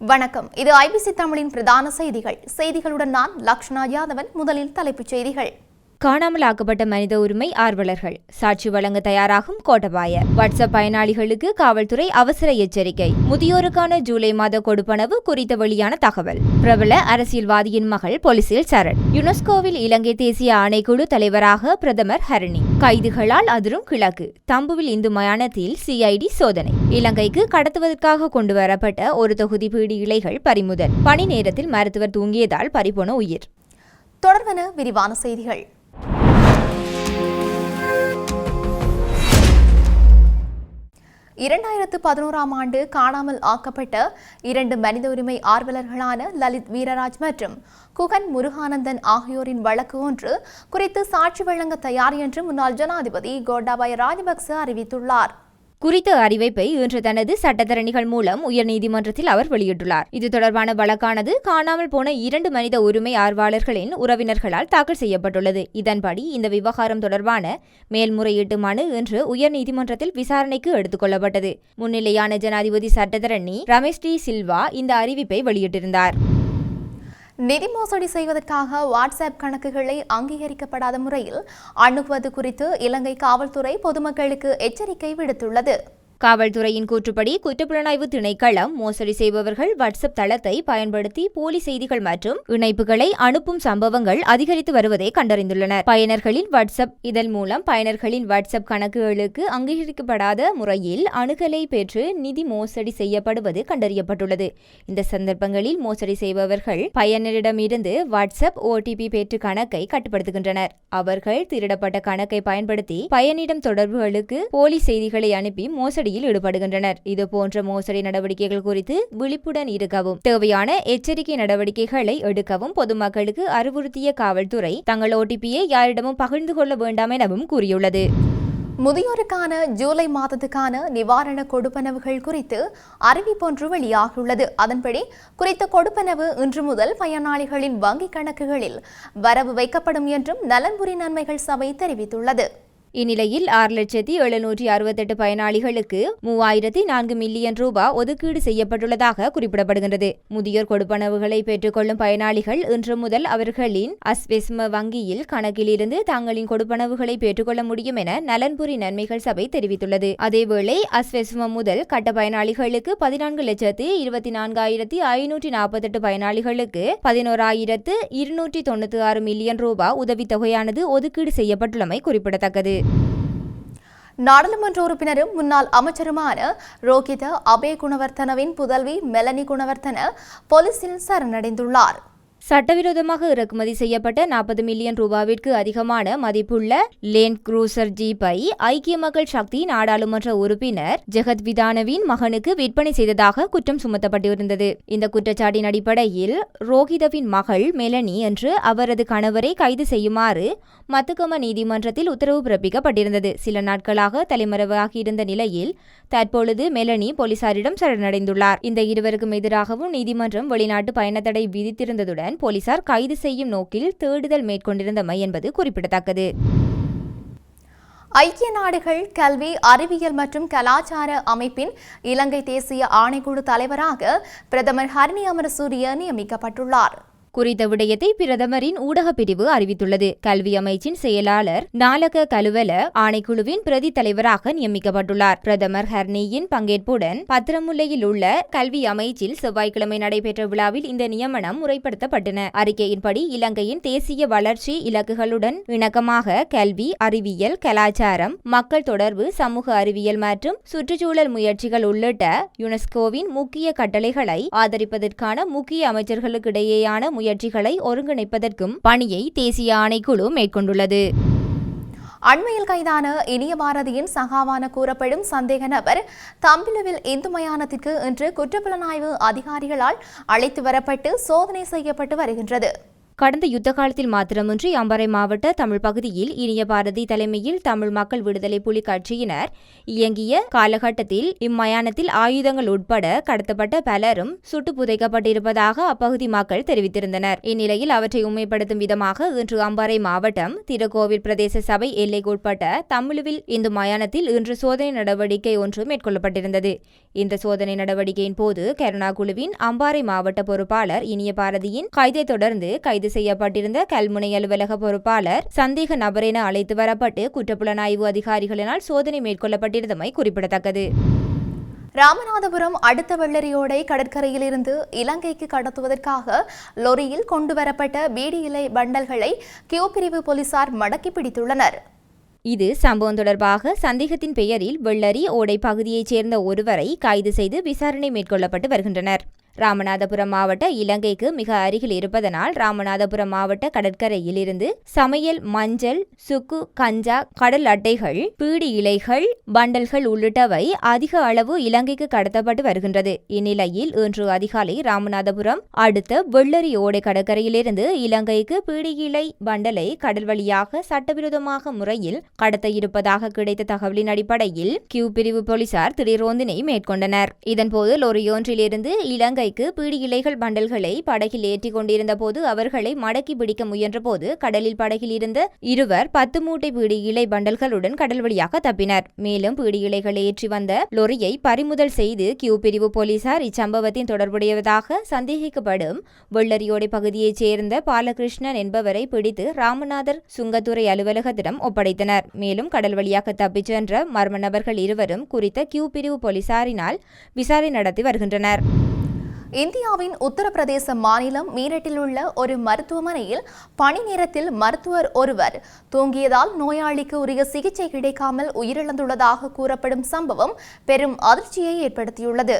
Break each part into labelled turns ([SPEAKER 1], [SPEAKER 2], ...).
[SPEAKER 1] வணக்கம். இது ஐபிசி தமிழின் பிரதான செய்திகள். செய்திகளுடன் நான் லக்ஷ்ணா யாதவன். முதலில் தலைப்புச் செய்திகள்.
[SPEAKER 2] காணாமல் ஆக்கப்பட்ட மனித உரிமை ஆர்வலர்கள். சாட்சி வழங்க தயாராகும் கோட்டபாய. வாட்ஸ்அப் பயனாளிகளுக்கு காவல்துறை அவசர எச்சரிக்கை. முதியோருக்கான ஜூலை மாத கொடுப்பனவு குறித்த வெளியான தகவல். பிரபல அரசியல்வாதியின் மகள் போலீசில் சரண். யுனெஸ்கோவில் இலங்கை தேசிய ஆணைக்குழு தலைவராக பிரதமர் ஹரணி. கைதுகளால் அதிரும் கிழக்கு. தம்புவில் இந்து மயானத்தில் சிஐடி சோதனை. இலங்கைக்கு கடத்துவதற்காக கொண்டு வரப்பட்ட ஒரு தொகுதி பீடி இலைகள் பறிமுதல். பணி நேரத்தில் மருத்துவர் தூங்கியதால் பறிபோன உயிர்.
[SPEAKER 1] தொடர்வன விரிவான செய்திகள். இரண்டாயிரத்து பதினோராம் ஆண்டு காணாமல் ஆக்கப்பட்ட இரண்டு மனித உரிமை ஆர்வலர்களான லலித் வீரராஜ் மற்றும் குகன் முருகானந்தன் ஆகியோரின் வழக்கு ஒன்று குறித்து சாட்சி வழங்க தயார் என்று முன்னாள் ஜனாதிபதி கோட்டாபய ராஜபக்ச அறிவித்துள்ளார்.
[SPEAKER 2] குறித்த அறிவிப்பை இன்று தனது சட்டத்தரணிகள் மூலம் உயர்நீதிமன்றத்தில் அவர் வெளியிட்டுள்ளார். இது தொடர்பான வழக்கானது காணாமல் போன இரண்டு மனித உரிமை ஆர்வலர்களின் உறவினர்களால் தாக்கல் செய்யப்பட்டுள்ளது. இதன்படி இந்த விவகாரம் தொடர்பான மேல்முறையீட்டு மனு இன்று உயர்நீதிமன்றத்தில் விசாரணைக்கு எடுத்துக் கொள்ளப்பட்டது. முன்னிலையான ஜனாதிபதி சட்டத்தரணி ரமேஷ் டி சில்வா இந்த அறிவிப்பை வெளியிட்டிருந்தார்.
[SPEAKER 1] நிதி மோசடி செய்வதற்காக வாட்ஸ்அப் கணக்குகளை அங்கீகரிக்கப்படாத முறையில் அணுகுவது குறித்து இலங்கை காவல்துறை பொதுமக்களுக்கு எச்சரிக்கை விடுத்துள்ளது.
[SPEAKER 2] காவல்துறையின் கூற்றுப்படி குற்றப்புலனாய்வு திணைக்களம் மோசடி செய்பவர்கள் வாட்ஸ்அப் தளத்தை பயன்படுத்தி போலி செய்திகள் மற்றும் இணைப்புகளை அனுப்பும் சம்பவங்கள் அதிகரித்து வருவதை கண்டறிந்துள்ளனர். பயனர்களின் வாட்ஸ்அப் இதன் மூலம் பயனர்களின் வாட்ஸ்அப் கணக்குகளுக்கு அங்கீகரிக்கப்படாத முறையில் அணுகலை பெற்று நிதி மோசடி செய்யப்படுவது கண்டறியப்பட்டுள்ளது. இந்த சந்தர்ப்பங்களில் மோசடி செய்பவர்கள் பயனரிடமிருந்து வாட்ஸ்அப் ஓடிபி பெற்று கணக்கை கட்டுப்படுத்துகின்றனர். அவர்கள் திருடப்பட்ட கணக்கை பயன்படுத்தி பயனிடம் தொடர்புகளுக்கு போலி செய்திகளை அனுப்பி மோசடி மோசடியில் ஈடுபடுகின்றனர். இது போன்ற மோசடி நடவடிக்கைகள் குறித்து விழிப்புடன் இருக்கவும் தேவையான எச்சரிக்கை நடவடிக்கைகளை எடுக்கவும் பொதுமக்களுக்கு அறிவுறுத்திய காவல்துறை தங்கள் ஓடிபியை யாரிடமும் பகிர்ந்து கொள்ள வேண்டாம் எனவும் கூறியுள்ளது.
[SPEAKER 1] முதியோருக்கான ஜூலை மாதத்துக்கான நிவாரண கொடுப்பனவுகள் குறித்து அறிவிப்பொன்று வெளியாகியுள்ளது. அதன்படி குறித்த கொடுப்பனவு இன்று முதல் பயனாளிகளின் வங்கிக் கணக்குகளில் வரவு வைக்கப்படும் என்றும் நலன்புரி நன்மைகள் சபை தெரிவித்துள்ளது.
[SPEAKER 2] இந்நிலையில் ஆறு லட்சத்தி எழுநூற்றி அறுபத்தெட்டு பயனாளிகளுக்கு மூவாயிரத்தி நான்கு மில்லியன் ரூபாய் ஒதுக்கீடு செய்யப்பட்டுள்ளதாக குறிப்பிடப்படுகின்றது. முதியோர் கொடுப்பனவுகளை பெற்றுக்கொள்ளும் பயனாளிகள் இன்று முதல் அவர்களின் அஸ்வெஸ்ம வங்கியில் கணக்கிலிருந்து தங்களின் கொடுப்பனவுகளை பெற்றுக்கொள்ள முடியும் என நலன்புரி நன்மைகள் சபை தெரிவித்துள்ளது. அதேவேளை அஸ்வெஸ்ம முதல் கட்ட பயனாளிகளுக்கு பதினான்கு லட்சத்து இருபத்தி நான்காயிரத்தி ஐநூற்றி நாற்பத்தெட்டு பயனாளிகளுக்கு பதினோராயிரத்து இருநூற்றி தொண்ணூற்றி ஆறு மில்லியன் ரூபாய் உதவித்தொகையானது ஒதுக்கீடு செய்யப்பட்டுள்ளமை குறிப்பிடத்தக்கது.
[SPEAKER 1] நாடாளுமன்ற உறுப்பினரும் முன்னாள் அமைச்சருமான ரோகித அபே குணவர்த்தனவின் புதல்வி மெலனி குணவர்த்தன போலீசில் சரணடைந்துள்ளார்.
[SPEAKER 2] சட்டவிரோதமாக இறக்குமதி செய்யப்பட்ட நாற்பது மில்லியன் ரூபாவிற்கு அதிகமான மதிப்புள்ள லேண்ட் குரூசர் ஜீப்பை ஐக்கிய மக்கள் சக்தி நாடாளுமன்ற உறுப்பினர் ஜெகத் விதானவின் மகனுக்கு விற்பனை செய்ததாக குற்றம் சுமத்தப்பட்டிருந்தது. இந்த குற்றச்சாட்டின் அடிப்படையில் ரோஹிதவின் மகள் மெலனி என்று அவரது கணவரை கைது செய்யுமாறு மத்துக்கம நீதிமன்றத்தில் உத்தரவு பிறப்பிக்கப்பட்டிருந்தது. சில நாட்களாக தலைமறைவாகியிருந்த நிலையில் தற்பொழுது மெலனி போலீசாரிடம் சரணடைந்துள்ளார். இந்த இருவருக்கும் எதிராகவும் நீதிமன்றம் வெளிநாட்டு பயணத்தடை விதித்திருந்ததுடன் போலீசார் கைது செய்யும் நோக்கில் தேடுதல் மேற்கொண்டிருந்தமை என்பது குறிப்பிடத்தக்கது.
[SPEAKER 1] ஐக்கிய நாடுகள் கல்வி அறிவியல் மற்றும் கலாச்சார அமைப்பின் இலங்கை தேசிய ஆணைக்குழு தலைவராக பிரதமர் ஹரணி அமரசூரிய நியமிக்கப்பட்டுள்ளார்.
[SPEAKER 2] குறித்த விடயத்தை பிரதமரின் ஊடக பிரிவு அறிவித்துள்ளது. கல்வி அமைச்சின் செயலாளர் நாலக கலுவல ஆணைக்குழுவின் பிரதி தலைவராக நியமிக்கப்பட்டுள்ளார். பிரதமர் ஹர்னியின் பங்கேற்புடன் பத்திரமுல்லையில் உள்ள கல்வி அமைச்சில் செவ்வாய்க்கிழமை நடைபெற்ற விழாவில் இந்த நியமனம் முறைப்படுத்தப்பட்டன. அறிக்கையின்படி இலங்கையின் தேசிய வளர்ச்சி இலக்குகளுடன் இணக்கமாக கல்வி அறிவியல் கலாச்சாரம் மக்கள் தொடர்பு சமூக அறிவியல் மற்றும் சுற்றுச்சூழல் முயற்சிகள் உள்ளிட்ட யுனெஸ்கோவின் முக்கிய கட்டளைகளை ஆதரிப்பதற்கான முக்கிய அமைச்சர்களுக்கிடையேயான முயற்சிகளை ஒருங்கிணைப்பதற்கும் பணியை தேசிய ஆணைக்குழு மேற்கொண்டுள்ளது.
[SPEAKER 1] அண்மையில் கைதான இனிய பாரதியின் சகாவான கூறப்படும் சந்தேக நபர் தம்பிலுவில் இந்து மயானத்திற்கு இன்று குற்றப்புலனாய்வு அதிகாரிகளால் அழைத்து வரப்பட்டு சோதனை செய்யப்பட்டு வருகின்றது.
[SPEAKER 2] கடந்த யுத்த காலத்தில் மாத்திரமின்றி அம்பாறை மாவட்ட தமிழ் பகுதியில் இனிய பாரதி தலைமையில் தமிழ் மக்கள் விடுதலை புலி கட்சியினர் இயங்கிய காலகட்டத்தில் இம்மயானத்தில் ஆயுதங்கள் உட்பட கடத்தப்பட்ட பலரும் சுட்டு புதைக்கப்பட்டிருப்பதாக அப்பகுதி மக்கள் தெரிவித்திருந்தனர். இந்நிலையில் அவற்றை உண்மைப்படுத்தும் விதமாக இன்று அம்பாறை மாவட்டம் திருக்கோவில் பிரதேச சபை எல்லைக்குட்பட்ட தமிழுவில் இந்து மயானத்தில் இன்று சோதனை நடவடிக்கை ஒன்று மேற்கொள்ளப்பட்டிருந்தது. இந்த சோதனை நடவடிக்கையின் போது கருணா குழுவின் அம்பாறை மாவட்ட பொறுப்பாளர் இனிய பாரதியின் கைதை தொடர்ந்து கைது செய்யப்பட்டிருந்த கல்முனை அலுவலக பொறுப்பாளர் சந்தேக நபர் என அழைத்து வரப்பட்டு குற்றப்புலனாய்வு அதிகாரிகளினால் சோதனை மேற்கொள்ளப்பட்டிருந்தமை குறிப்பிடத்தக்கது.
[SPEAKER 1] ராமநாதபுரம் அடுத்த வெள்ளரியோடை கடற்கரையிலிருந்து இலங்கைக்கு கடத்துவதற்காக லொரியில் கொண்டுவரப்பட்ட பீடி இலை பண்டல்களை கியூ பிரிவு போலீசார் மடக்கி பிடித்துள்ளனர்.
[SPEAKER 2] இது சம்பவம் தொடர்பாக சந்தேகத்தின் பெயரில் வெள்ளரி ஓடை பகுதியைச் சேர்ந்த ஒருவரை கைது செய்து விசாரணை மேற்கொள்ளப்பட்டு வருகின்றனர். ராமநாதபுரம் மாவட்ட இலங்கைக்கு மிக அருகில் இருப்பதனால் ராமநாதபுரம் மாவட்ட கடற்கரையில் இருந்து சமையல் மஞ்சள் சுக்கு கஞ்சா கடல் அட்டைகள் பீடி இலைகள் பண்டல்கள் உள்ளிட்டவை அதிக அளவு இலங்கைக்கு கடத்தப்பட்டு வருகின்றது. இந்நிலையில் இன்று அதிகாலை ராமநாதபுரம் அடுத்த வெள்ளரி ஓடை கடற்கரையிலிருந்து இலங்கைக்கு பீடி இலை பண்டலை கடல் வழியாக சட்டவிரோதமாக முறையில் கடத்த இருப்பதாக கிடைத்த தகவலின் அடிப்படையில் கியூ பிரிவு போலீசார் திடீர் ரோந்தினை மேற்கொண்டனர். இதன்போது லொரியொன்றிலிருந்து இலங்கைக்கு பீடி இலைகள் பண்டல்களை படகில் ஏற்றிக் கொண்டிருந்த போது அவர்களை மடக்கி பிடிக்க முயன்றபோது கடலில் படகில் இருந்த இருவர் பத்து மூட்டை பீடி இலை பண்டல்களுடன் கடல் வழியாக தப்பினர். மேலும் பீடி இலைகளை ஏற்றி வந்த லொரியை பறிமுதல் செய்து கியூ பிரிவு போலீசார் இச்சம்பவத்தின் தொடர்புடையதாக சந்தேகிக்கப்படும் வெள்ளரியோடை பகுதியைச் சேர்ந்த பாலகிருஷ்ணன் என்பவரை பிடித்து ராமநாதர் சுங்கத்துறை அலுவலகத்திடம் ஒப்படைத்தனர். மேலும் கடல் வழியாக தப்பிச் சென்ற மர்ம நபர்கள் இருவரும் குறித்த கியூ பிரிவு போலீசாரினால் விசாரணை நடத்தி வருகின்றனர்.
[SPEAKER 1] இந்தியாவின் உத்தரப்பிரதேச மாநிலம் மீரட்டில் உள்ள ஒரு மருத்துவமனையில் பணி நேரத்தில் மருத்துவர் ஒருவர் தூங்கியதால் நோயாளிக்கு உரிய சிகிச்சை கிடைக்காமல் உயிரிழந்துள்ளதாக கூறப்படும் சம்பவம் பெரும் அதிர்ச்சியை ஏற்படுத்தியுள்ளது.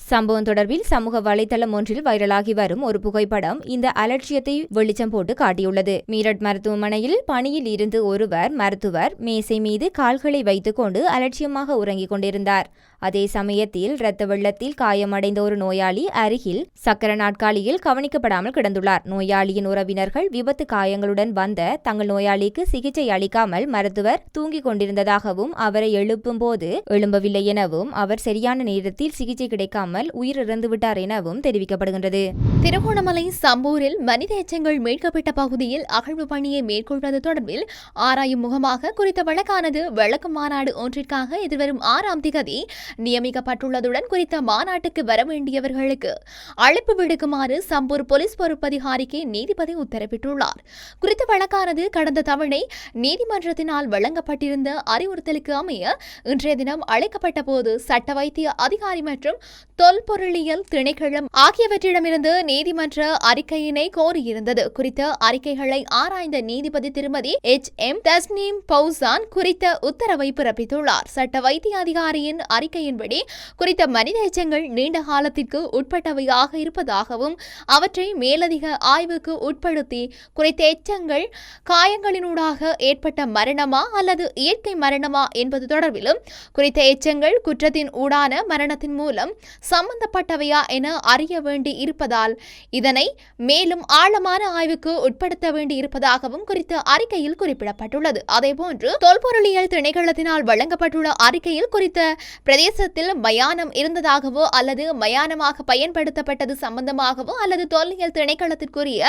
[SPEAKER 2] சம்பவம் தொடர்பில் சமூக வலைதளம் ஒன்றில் வைரலாகி வரும் ஒரு புகைப்படம் இந்த அலட்சியத்தை வெளிச்சம் போட்டு காட்டியுள்ளது. மீரட் மருத்துவமனையில் பணியில் இருந்து ஒருவர் மருத்துவர் மேசை மீது கால்களை வைத்துக்கொண்டு அலட்சியமாக உறங்கிக் கொண்டிருந்தார். அதே சமயத்தில் இரத்த வெள்ளத்தில் காயமடைந்த ஒரு நோயாளி அருகில் சக்கர நாட்காலியில் கவனிக்கப்படாமல் கிடந்துள்ளார். நோயாளியின் உறவினர்கள் விபத்து காயங்களுடன் வந்த தங்கள் நோயாளிக்கு சிகிச்சை அளிக்காமல் மருத்துவர் தூங்கிக் கொண்டிருந்ததாகவும் அவரை எழுப்பும் போது எழும்பவில்லை எனவும் அவர் சரியான நேரத்தில் சிகிச்சை கிடைக்காமல் உயிரிழந்துவிட்டார் எனவும் தெரிவிக்கப்படுகின்றது.
[SPEAKER 1] திருகோணமலை சம்பூரில் மனித எச்சங்கள் மீட்கப்பட்ட பகுதியில் அகழ்வு பணியை மேற்கொள்வது தொடர்பில் ஆராயும் முகமாக குறித்த வழக்கானது வழக்கு மாநாடு ஒன்றிற்காக எதிர்வரும் ஆறாம் திகதி நியமிக்கப்பட்டுள்ளதுடன் குறித்த மாநாட்டுக்கு வர வேண்டியவர்களுக்கு அழைப்பு விடுக்குமாறு சம்பூர் போலீஸ் பொறுப்பதிகாரிக்கு நீதிபதி உத்தரவிட்டுள்ளார். குறித்த வழக்கானது கடந்த தவணை நீதிமன்றத்தினால் வழங்கப்பட்டிருந்த அறிவுறுத்தலுக்கு அமைய இன்றைய தினம் அழைக்கப்பட்ட போது சட்ட வைத்திய அதிகாரி மற்றும் தொல்பொருளியல் திணைக்களம் ஆகியவற்றிடமிருந்து நீதிமன்ற அறிக்கையினை கோரியிருந்தது. குறித்த அறிக்கைகளை ஆராய்ந்த நீதிபதி திருமதி எச். எம். தஸ்னீம் பௌசான் குறித்த உத்தரவை பிறப்பித்துள்ளார். சட்ட வைத்திய அதிகாரியின் அறிக்கை அறிக்கையின்படி குறித்த மனித எச்சங்கள் நீண்ட காலத்திற்கு உட்பட்டவையாக இருப்பதாகவும் அவற்றை மேலதிக ஆய்வுக்கு உட்படுத்தி குறித்த எச்சங்கள் காயங்களினூடாக ஏற்பட்ட மரணமா அல்லது இயற்கை மரணமா என்பது தொடர்பிலும் குறித்த எச்சங்கள் குற்றத்தின் ஊடான மரணத்தின் மூலம் சம்பந்தப்பட்டவையா என அறிய வேண்டி இருப்பதால் இதனை மேலும் ஆழமான ஆய்வுக்கு உட்படுத்த வேண்டி இருப்பதாகவும் குறித்த அறிக்கையில் குறிப்பிடப்பட்டுள்ளது. அதேபோன்று தொல்பொருளியல் திணைக்களத்தினால் வழங்கப்பட்டுள்ள அறிக்கையில் குறித்த பிரதேச தேசத்தில் மயானம் இருந்ததாகவோ அல்லது மயானமாக பயன்படுத்தப்பட்டது சம்பந்தமாகவோ அல்லது தொல்லியல் திணைக்களத்திற்குரிய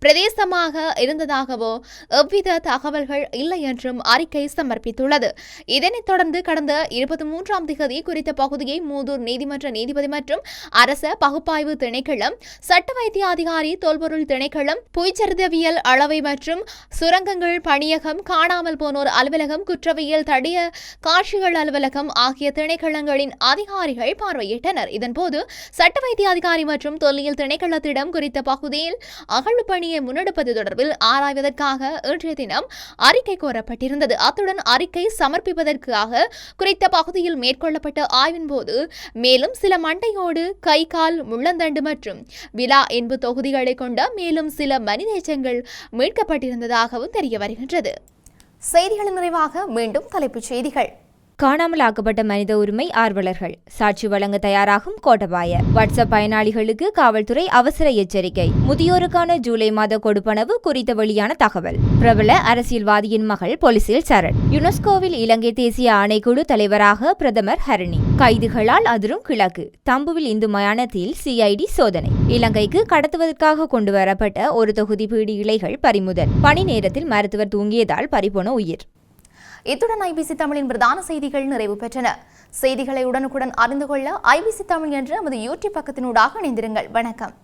[SPEAKER 1] பிரதேசமாக இருந்ததாகவோ எவ்வித தகவல்கள் இல்லை என்றும் அறிக்கை சமர்ப்பித்துள்ளது. இதனைத் தொடர்ந்து கடந்த இருபத்தி மூன்றாம் திகதி குறித்த பகுதியை மூதூர் நீதிமன்ற நீதிபதி மற்றும் அரச பகுப்பாய்வு திணைக்களம் சட்ட வைத்திய அதிகாரி தொல்பொருள் திணைக்களம் புய்ச்சரிதவியல் அளவை மற்றும் சுரங்கங்கள் பணியகம் காணாமல் போனோர் அலுவலகம் குற்றவியல் தடிய காட்சிகள் அலுவலகம் ஆகிய திணைக்களங்கள் திணைக்களங்களின் அதிகாரிகள் பார்வையிட்டனர். இதன்போது சட்ட வைத்திய அதிகாரி மற்றும் தொல்லியல் திணைக்களத்திடம் குறித்த பகுதியில் அகழ்வு பணியை முன்னெடுப்பது தொடர்பில் ஆராய்வதற்காக இன்றைய தினம் அறிக்கை கோரப்பட்டிருந்தது. அத்துடன் அறிக்கை சமர்ப்பிப்பதற்காக குறித்த பகுதியில் மேற்கொள்ளப்பட்ட ஆய்வின் போது மேலும் சில மண்டையோடு கை கால் முள்ளந்தண்டு மற்றும் விழா என்பு தொகுதிகளை கொண்ட மேலும் சில மனிதேச்சங்கள் மீட்கப்பட்டிருந்ததாகவும் தெரிய வருகின்றது. செய்திகளின் நிறைவாக மீண்டும் தலைப்புச் செய்திகள்.
[SPEAKER 2] காணாமல் ஆக்கப்பட்ட மனித உரிமை ஆர்வலர்கள். சாட்சி வழங்க தயாராகும் கோட்டபாய. வாட்ஸ்அப் பயனாளிகளுக்கு காவல்துறை அவசர எச்சரிக்கை. முதியோருக்கான ஜூலை மாத கொடுப்பனவு குறித்த வெளியான தகவல். பிரபல அரசியல்வாதியின் மகள் போலீசில் சரண். யுனெஸ்கோவில் இலங்கை தேசிய ஆணைக்குழு தலைவராக பிரதமர் ஹரணி. கைதுகளால் அதிரும் கிழக்கு. தம்புவில் இந்து மயானத்தில் சிஐடி சோதனை. இலங்கைக்கு கடத்துவதற்காக கொண்டு வரப்பட்ட ஒரு தொகுதி பீடி இலைகள் பறிமுதல். பணி நேரத்தில் மருத்துவர் தூங்கியதால் பறிபோன உயிர்.
[SPEAKER 1] இத்துடன் ஐபிசி தமிழின் பிரதான செய்திகள் நிறைவு பெற்றன. செய்திகளை உடனுக்குடன் அறிந்து கொள்ள ஐபிசி தமிழ் என்ற நமது யூடியூப் பக்கத்தினூடாக இணைந்திருங்கள். வணக்கம்.